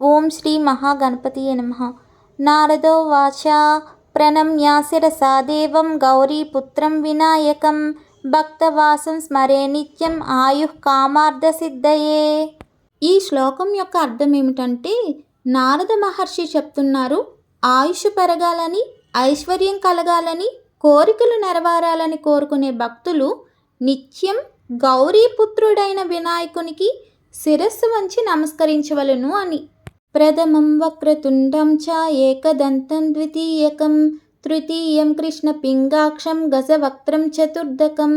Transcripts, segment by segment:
ఓం శ్రీ మహాగణపతి నమ. నారదో వాచ ప్రణమ్యాశిరసా దేవం గౌరీపుత్రం వినాయకం భక్తవాసం స్మరే నిత్యం ఆయుః కామార్థ సిద్ధయే ఈ శ్లోకం యొక్క అర్థం ఏమిటంటే నారద మహర్షి చెప్తున్నారు ఆయుష్ పెరగాలని ఐశ్వర్యం కలగాలని కోరికలు నెరవేరాలని కోరుకునే భక్తులు నిత్యం గౌరీపుత్రుడైన వినాయకునికి శిరస్సు వంచి నమస్కరించవలను అని. ప్రథమం వక్రతుండం చ ఏకదంతం ద్వితీయకం తృతీయం కృష్ణ పింగాక్షం గజవక్త్రం చతుర్దకం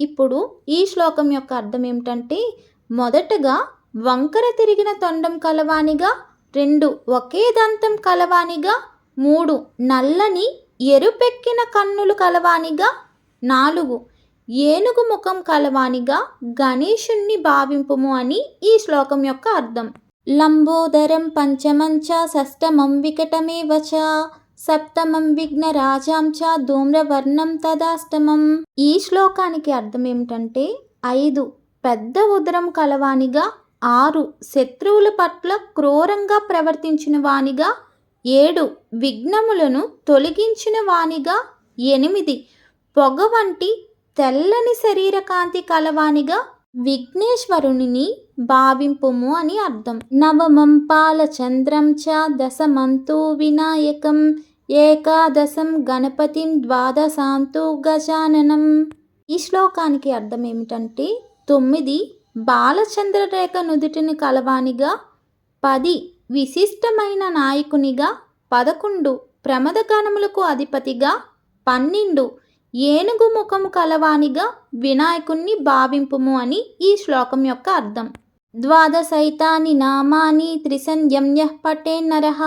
ఇప్పుడు ఈ శ్లోకం యొక్క అర్థం ఏమిటంటే మొదటగా వంకర తిరిగిన తొండం కలవానిగా రెండు ఒకే దంతం కలవానిగా మూడు నల్లని ఎరుపెక్కిన కన్నులు కలవానిగా నాలుగు ఏనుగు ముఖం కలవానిగా గణేశుణ్ణి భావింపుము అని ఈ శ్లోకం యొక్క అర్థం. లంబోదరం పంచమంచ చ వికటమేవ సప్తమం విఘ్న రాజాంచ ధూమ్రవర్ణం తదాష్టమం ఈ శ్లోకానికి అర్థం ఏమిటంటే ఐదు పెద్ద ఉదరం కలవానిగా ఆరు శత్రువుల పట్ల క్రూరంగా ప్రవర్తించిన వానిగా ఏడు విఘ్నములను తొలగించిన వానిగా ఎనిమిది పొగ వంటి తెల్లని శరీరకాంతి కలవానిగా విఘ్నేశ్వరునిని భావింపుము అని అర్థం. నవమం పాలచంద్రం చ దశమంతు వినాయకం ఏకాదశం గణపతిం ద్వాదశాంతు గజాననం. ఈ శ్లోకానికి అర్థం ఏమిటంటే తొమ్మిది బాలచంద్ర రేఖ నుదుటిని కలవానిగా పది విశిష్టమైన నాయకునిగా పదకొండు ప్రమదగణములకు అధిపతిగా పన్నెండు ఏనుగు ముఖము కలవానిగా వినాయకుణ్ణి భావింపుము అని ఈ శ్లోకం యొక్క అర్థం. ద్వాదశైతాని నామాని త్రిసంధ్యంయ పటే నరహ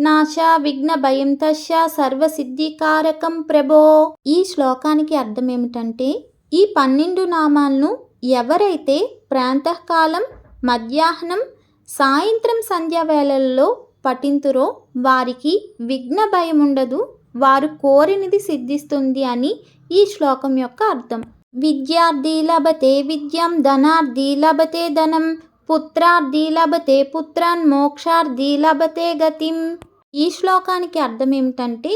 నాశా విఘ్న భయం తస్య సర్వసిద్ధికారకం ప్రభో. ఈ శ్లోకానికి అర్థం ఏమిటంటే ఈ పన్నెండు నామాలను ఎవరైతే ప్రాంతకాలం మధ్యాహ్నం సాయంత్రం సంధ్యా వేళల్లో పఠింతురో వారికి విఘ్న భయం ఉండదు వారు కోరినది సిద్ధిస్తుంది అని ఈ శ్లోకం యొక్క అర్థం. విద్యార్థి లభతే విద్యం ధనార్థి లభతే ధనం పుత్రార్థి లభతే పుత్రాన్ మోక్షార్థి లభతే గతిం. ఈ శ్లోకానికి అర్థం ఏమిటంటే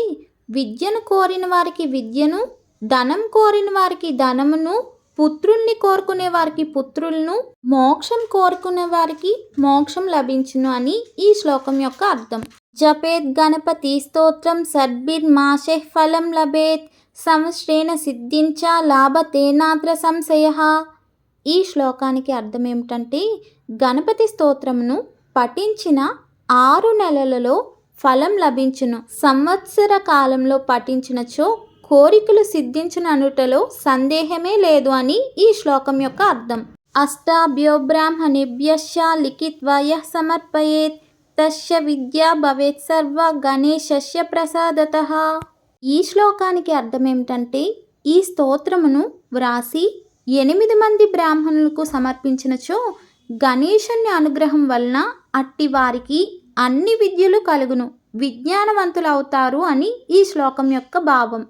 విద్యను కోరిన వారికి విద్యను ధనం కోరిన వారికి ధనమును పుత్రుల్ని కోరుకునే వారికి పుత్రులను మోక్షం కోరుకునే వారికి మోక్షం లభించును అని ఈ శ్లోకం యొక్క అర్థం. జపేద్ గణపతి స్తోత్రం సద్భిర్మాషే ఫలం లభేత్ సంశ్రేణ సిద్ధించ లాభతేనాద్ర సంశయ. ఈ శ్లోకానికి అర్థం ఏమిటంటే గణపతి స్తోత్రమును పఠించిన ఆరు నెలలలో ఫలం లభించును. సంవత్సర కాలంలో పఠించినచో కోరికలు సిద్ధించిన అనుటలో సందేహమే లేదు అని ఈ శ్లోకం యొక్క అర్థం. అష్టాభ్యో బ్రాహ్మణిభ్యశ లిఖిత్వయ సమర్పయేత్ తస్య విద్యా భవేత్ సర్వ గణేశస్య ప్రసాదత. ఈ శ్లోకానికి అర్థం ఏమిటంటే ఈ స్తోత్రమును వ్రాసి ఎనిమిది మంది బ్రాహ్మణులకు సమర్పించినచో గణేశుని అనుగ్రహం వలన అట్టి వారికి అన్ని విద్యలు కలుగును. విజ్ఞానవంతులవుతారు అని ఈ శ్లోకం యొక్క భావం.